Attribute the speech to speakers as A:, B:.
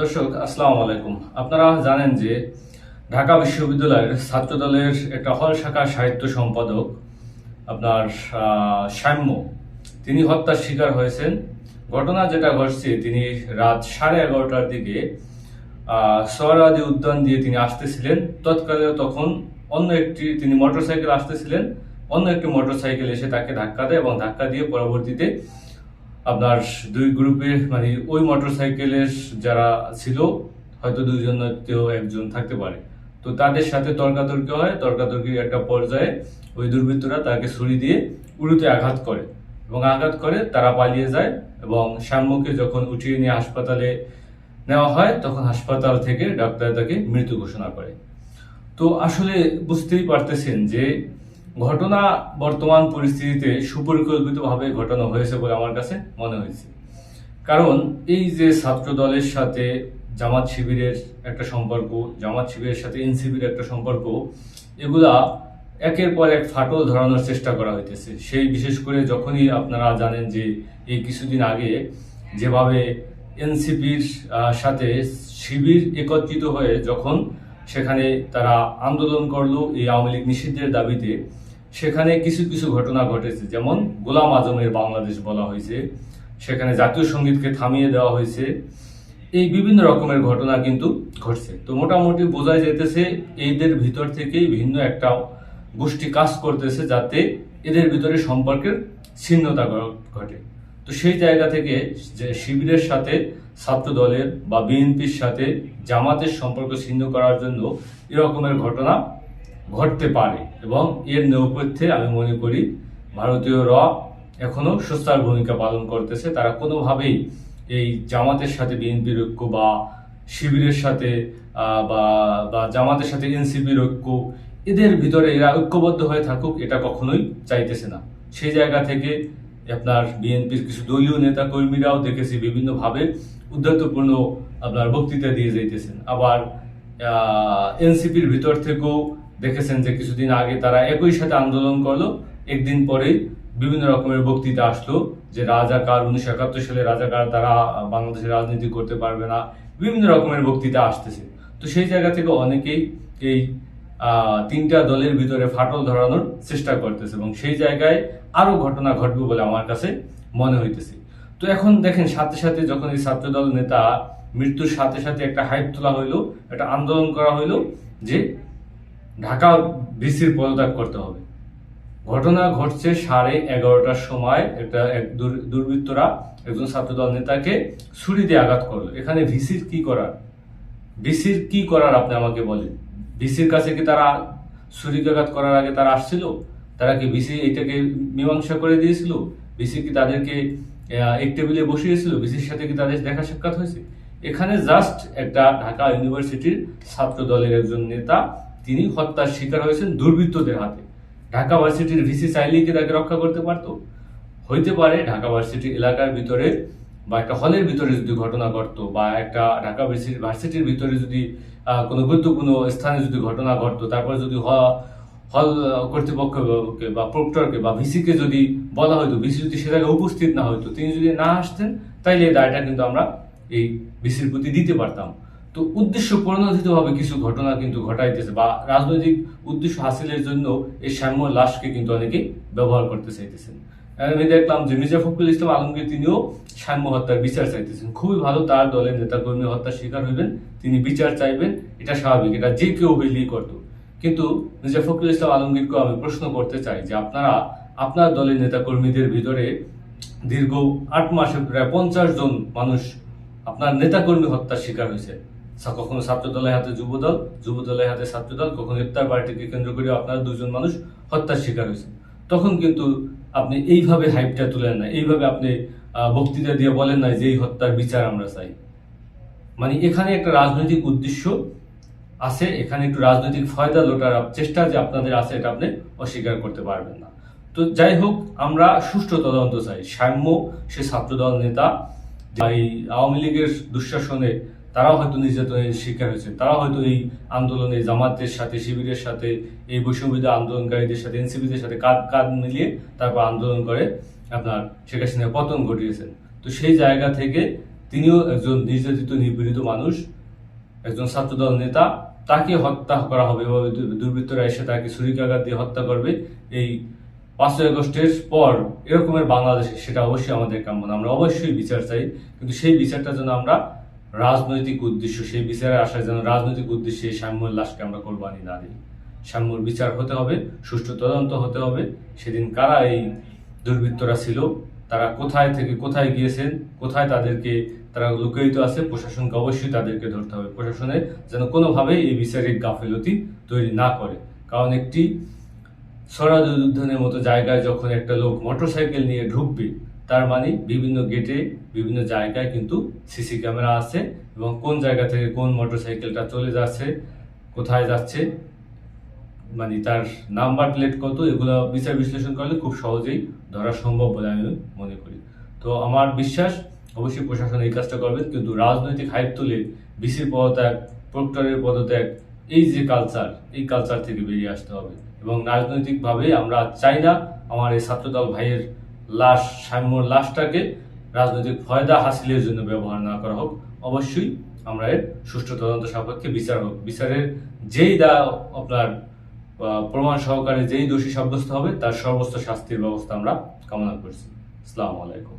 A: দর্শক, আসসালামু আলাইকুম। আপনারা জানেন যে ঢাকা বিশ্ববিদ্যালয়ের ছাত্রদলের একটা হল শাখার সাহিত্য সম্পাদক আপনার সাম্য তিনি হত্যার শিকার হয়েছেন। ঘটনা যেটা ঘটছে, তিনি রাত সাড়ে এগারোটার দিকে সোহরাওয়ার্দী উদ্যান দিয়ে তিনি আসতেছিলেন। তৎকালে তখন অন্য একটি, তিনি মোটরসাইকেল আসতেছিলেন। অন্য একটি মোটরসাইকেল এসে তাকে ধাক্কা দেয় এবং ধাক্কা দিয়ে পরবর্তীতে আপনার দুই গ্রুপে মানে ওই মোটরসাইকেলের যারা ছিল, হয়তো দুইজন কেউ একজন থাকতে পারে। তো তাদের সাথে তর্কাতর্কি হয়, তর্কাতর্কির একটা পর্যায়ে ওই দুর্বৃত্তরা তাকে ছুরি দিয়ে উড়ুতে আঘাত করে এবং আঘাত করে তারা পালিয়ে যায় এবং শ্যাম্যকে যখন উঠিয়ে নিয়ে হাসপাতালে নেওয়া হয়, তখন হাসপাতাল থেকে ডাক্তার তাকে মৃত্যু ঘোষণা করে। তো আসলে বুঝতেই পারতেছেন যে ঘটনা বর্তমান পরিস্থিতিতে সুপরিকল্পিতভাবে ঘটানো হয়েছে বলে আমার কাছে মনে হয়েছে। কারণ এই যে ছাত্র দলের সাথে জামাত শিবিরের একটা সম্পর্ক, জামাত শিবিরের সাথে এনসিবির একটা সম্পর্ক, এগুলা একের পর এক ফাটল ধরানোর চেষ্টা করা হইতেছে। সেই বিশেষ করে যখনই আপনারা জানেন যে এই কিছুদিন আগে যেভাবে এনসিপির সাথে শিবির একত্রিত হয়ে যখন সেখানে তারা আন্দোলন করল, এই আওয়ামী লীগ নিষিদ্ধের দাবিতে সেখানে কিছু কিছু ঘটনা ঘটেছে। যেমন গোলাম আজমের বাংলাদেশ বলা হয়েছে, সেখানে জাতীয় সঙ্গীতকে থামিয়ে দেওয়া হয়েছে। এই বিভিন্ন রকমের ঘটনা কিন্তু ঘটছে। তো মোটামুটি বোঝা যেতেছে এদের ভিতর থেকেই ভিন্ন একটা গোষ্ঠী কাজ করতেছে যাতে এদের ভিতরে সম্পর্কের ছিন্নতা ঘটে। তো সেই জায়গা থেকে যে শিবিরের সাথে ছাত্র দলের বা বিএনপির সাথে জামাতের সম্পর্ক ছিন্ন করার জন্য এরকমের ঘটনা ঘটতে পারে এবং এর নেপথ্যে আমি মনে করি ভারতীয় র এখনও সোচ্চার ভূমিকা পালন করতেছে। তারা কোনোভাবেই এই জামাতের সাথে বিএনপির ঐক্য বা শিবিরের সাথে বা বা জামাতের সাথে এনসিপির ঐক্য এদের ভিতরে এরা ঐক্যবদ্ধ হয়ে থাকুক এটা কখনোই চাইতেছে না। সেই জায়গা থেকে আপনার বিএনপির কিছু দলীয় নেতা কর্মীরাও দেখেছি বিভিন্নভাবে উদ্ধত্তপূর্ণ আপনার বক্তৃতা দিয়ে যাইতেছেন। আবার এনসিপির ভিতর থেকেও দেখেছেন যে কিছুদিন আগে তারা একই সাথে আন্দোলন করল। একদিন পরেই বিভিন্ন রকমের বক্তৃতা আসলো যে রাজাকার উনিশশো একাত্তর সালে রাজাকার তারা বাংলাদেশে রাজনীতি করতে পারবে না। বিভিন্ন রকমের বক্তৃতা আসতেছে। তো সেই জায়গা থেকে অনেকেই এই তিনটা দলের ভিতরে ফাটল ধরানোর চেষ্টা করতেছে এবং সেই জায়গায় আরও ঘটনা ঘটবে বলে আমার কাছে মনে হইতেছে। তো এখন দেখেন, সাথে সাথে যখন এই ছাত্রদল নেতা মৃত্যুর সাথে সাথে একটা হাইপ তোলা হইল, একটা আন্দোলন করা হইল যে ঢাকা ডিসির পদত্যাগ করতে হবে। ঘটনা ঘটছে সাড়ে এগারোটার সময় একটা এক দুর- দুর্বৃত্তরা একজন ছাত্রদল নেতাকে ছুরি দিয়ে আঘাত করল। এখানে ভিসির কি করার? ভিসির কি করার আপনি আমাকে বলেন? ভিসির কাছে কি তারা ছুরিকাঘাত করার আগে তারা আসছিল? তারা কি ভিসি এটাকে মীমাংসা করে দিয়েছিল? ভিসি কি তাদেরকে এক টেবিলে বসিয়েছিল? ভিসির সাথে কি তাদের দেখা সাক্ষাৎ হয়েছে? এখানে জাস্ট একটা ঢাকা ইউনিভার্সিটির ছাত্র দলের একজন নেতা তিনি হত্যার শিকার হয়েছেন দুর্বৃত্তদের হাতে। ঢাকা ভার্সিটির ভিসি চাইলেই কি তাকে রক্ষা করতে পারতো? হইতে পারে ঢাকা ভার্সিটি এলাকার ভিতরে বা একটা হলের ভিতরে যদি ঘটনা ঘটতো বা একটা ঢাকা ভার্সিটি ভার্সিটির ভিতরে যদি কোনো গুরুত্বপূর্ণ স্থানে যদি ঘটনা ঘটতো, তারপর যদি হল কর্তৃপক্ষকে বা প্রক্টরকে বা ভিসিকে যদি বলা হতো ভিসি যদি সেটাকে উপস্থিত না হতো তিনি যদি না আসতেন, তাইলে এই দায়টা কিন্তু আমরা এই ভিসির প্রতি দিতে পারতাম। তো উদ্দেশ্য প্রণোদিতভাবে কিছু ঘটনা কিন্তু ঘটাইতেছে বা রাজনৈতিক উদ্দেশ্য হাসিলের জন্য এই সাম্য লাশকে কিন্তু অনেকে ব্যবহার করতে চাইতেছেন। আমি দেখলাম যে মির্জা ফখরুল ইসলাম আলমগীর তিনিও সাম্য হত্যার বিচার চাইতেছেন। খুবই ভালো তার দলের নেতাকর্মী হত্যার শিকার হইবেন, তিনি বিচার চাইবেন, এটা স্বাভাবিক, এটা যে কেউ হইলেই করতো। কিন্তু মির্জা ফখরুল ইসলাম আলমগীরকে আমি প্রশ্ন করতে চাই যে আপনারা, আপনার দলের নেতাকর্মীদের ভিতরে দীর্ঘ আট মাসে প্রায় পঞ্চাশ জন মানুষ আপনার নেতাকর্মী হত্যার শিকার হয়েছে। কখনো ছাত্র দলের হাতে যুবদল যুব দলের হাতে ছাত্র দল কখনো ইফতার পার্টিকে কেন্দ্র করে আপনার দুজন মানুষ হত্যার শিকার হয়েছে তখন কিন্তু আপনি এইভাবে হাইপটা তুলেন না, এইভাবে আপনি বক্তৃতা দিয়ে বলেন না যে এই হত্যার বিচার আমরা চাই। মানে এখানে একটা রাজনৈতিক উদ্দেশ্য আছে, এখানে একটু রাজনৈতিক ফয়দা লোটার চেষ্টা যে আপনাদের আছে এটা আপনি অস্বীকার করতে পারবেন না। তো যাই হোক, আমরা সুষ্ঠু তদন্ত চাই। সাম্য সে ছাত্রদল নেতা, এই আওয়ামী লীগের দুঃশাসনে তারাও হয়তো নির্যাতনের শিকার হয়েছে তারা হয়তো এই আন্দোলনে জামাতের সাথে, শিবিরের সাথে, এই বৈষম্যবিধ আন্দোলনকারীদের সাথে, এনসিপিদের সাথে কাঁধ কাঁধ মিলিয়ে তারপর আন্দোলন করে আপনার শেখ হাসিনা পতন ঘটিয়েছেন। তো সেই জায়গা থেকে তিনিও একজন নির্যাতিত, নিপীড়িত মানুষ, একজন ছাত্রদল নেতা, তাকে হত্যা করা হবে। এভাবে দুর্বৃত্তরা এসে তাকে ছুরিকাঘাত দিয়ে হত্যা করবে। এই পাঁচই আগস্টের পর এরকমের বাংলাদেশে সেটা অবশ্যই আমাদের কাম্য আমরা অবশ্যই বিচার চাই, কিন্তু সেই বিচারটা যেন আমরা রাজনৈতিক উদ্দেশ্য, সেই বিচারে আসার যেন রাজনৈতিক উদ্দেশ্যে এই সাম্যর লাশকে আমরা কোরবানি না দিই। সাম্যর বিচার হতে হবে, সুষ্ঠু তদন্ত হতে হবে। সেদিন কারা এই দুর্বৃত্তরা ছিল? তারা কোথায় থেকে কোথায় গিয়েছেন? কোথায় তাদেরকে তারা লুকায়িত আছে? প্রশাসনকে অবশ্যই তাদেরকে ধরতে হবে। প্রশাসনে যেন কোনোভাবেই এই বিচারিক গাফিলতি তৈরি না করে। কারণ একটি স্বরাজ উদ্যানের মতো জায়গায় যখন একটা লোক মোটরসাইকেল নিয়ে ঢুকবে তার মানে বিভিন্ন গেটে বিভিন্ন জায়গায় কিন্তু সিসি ক্যামেরা আছে এবং কোন জায়গা থেকে কোন মোটরসাইকেলটা চলে যাচ্ছে, কোথায় যাচ্ছে মানে তার নাম্বার প্লেট কত, এগুলো বিচার বিশ্লেষণ করলে খুব সহজেই ধরা সম্ভব বলে আমি মনে করি। তো আমার বিশ্বাস, অবশ্যই প্রশাসন এই কাজটা করবেন কিন্তু রাজনৈতিক হাইপ তুলে বিসির পদত্যাগ প্রক্টরের পদত্যাগ, এই যে কালচার এই কালচার থেকে বেরিয়ে আসতে হবে। এবং রাজনৈতিকভাবে আমরা চাই না আমার এই ছাত্রদল ভাইয়ের লাশ সাম্যর লাশটাকে রাজনৈতিক ফয়দা হাসিলের জন্য ব্যবহার না করা হোক, অবশ্যই আমরা এর সুষ্ঠু তদন্ত সাপেক্ষে বিচার হোক। বিচারের যেই দা আপনার প্রমাণ সহকারে যেই দোষী সাব্যস্ত হবে, তার সর্বোচ্চ শাস্তির ব্যবস্থা আমরা কামনা করছি। আসসালামু আলাইকুম।